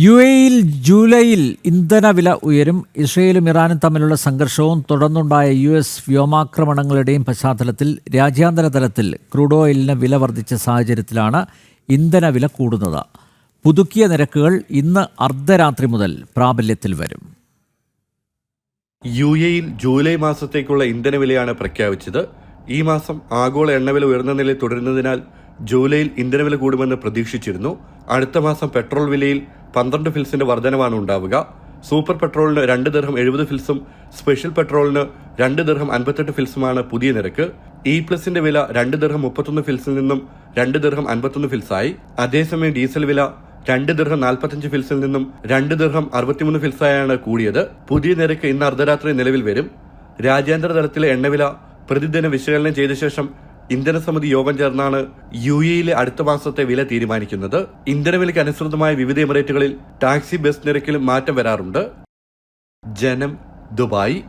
U എയിൽ ജൂലൈയിൽ ഇന്ധനവില ഉയരും. ഇസ്രയേലും ഇറാനും തമ്മിലുള്ള സംഘർഷവും തുടർന്നുണ്ടായ യു എസ് വ്യോമാക്രമണങ്ങളുടെയും പശ്ചാത്തലത്തിൽ രാജ്യാന്തര തലത്തിൽ ക്രൂഡ് ഓയിലിന് വില വർദ്ധിച്ച സാഹചര്യത്തിലാണ് ഇന്ധനവില കൂടുന്നത്. പുതുക്കിയ നിരക്കുകൾ ഇന്ന് അർദ്ധരാത്രി മുതൽ പ്രാബല്യത്തിൽ വരും. യു എയിൽ ജൂലൈ മാസത്തേക്കുള്ള ഇന്ധനവിലയാണ് പ്രഖ്യാപിച്ചത്. ഈ മാസം ആഗോള എണ്ണവില ഉയർന്ന നിലയിൽ തുടരുന്നതിനാൽ ജൂലൈയിൽ ഇന്ധനവില കൂടുമെന്ന് പ്രതീക്ഷിച്ചിരുന്നു. അടുത്ത മാസം പെട്രോൾ വിലയിൽ പന്ത്രണ്ട് ഫിൽസിന്റെ വർധനവാണ് ഉണ്ടാവുക. സൂപ്പർ പെട്രോളിന് രണ്ട് ദർഹം എഴുപത് ഫിൽസും സ്പെഷ്യൽ പെട്രോളിന് രണ്ട് ദീർഘം അൻപത്തെട്ട് ഫിൽസുമാണ് പുതിയ നിരക്ക്. ഇ പ്ലസിന്റെ വില രണ്ട് ദർഹം മുപ്പത്തൊന്ന് ഫിൽസിൽ നിന്നും രണ്ട് ദർഹം അൻപത്തൊന്ന് ഫിൽസായി. അതേസമയം ഡീസൽ വില രണ്ട് ദർഹം നാൽപ്പത്തഞ്ച് ഫിൽസിൽ നിന്നും രണ്ട് ദർഹം അറുപത്തിമൂന്ന് ഫിൽസായാണ് കൂടിയത്. പുതിയ നിരക്ക് ഇന്ന് അർദ്ധരാത്രി നിലവിൽ വരും. രാജ്യാന്തര തലത്തിലെ എണ്ണവില പ്രതിദിനം വിശകലനം ചെയ്ത ശേഷം ഇന്ധന സമിതി യോഗം ചേർന്നാണ് യു എയിലെ അടുത്ത മാസത്തെ വില തീരുമാനിക്കുന്നത്. ഇന്ധനവിലയ്ക്ക് അനുസൃതമായ വിവിധ എമിറേറ്റുകളിൽ ടാക്സി ബസ് നിരക്കിലും മാറ്റം വരാറുണ്ട്. ജനം ദുബായ്.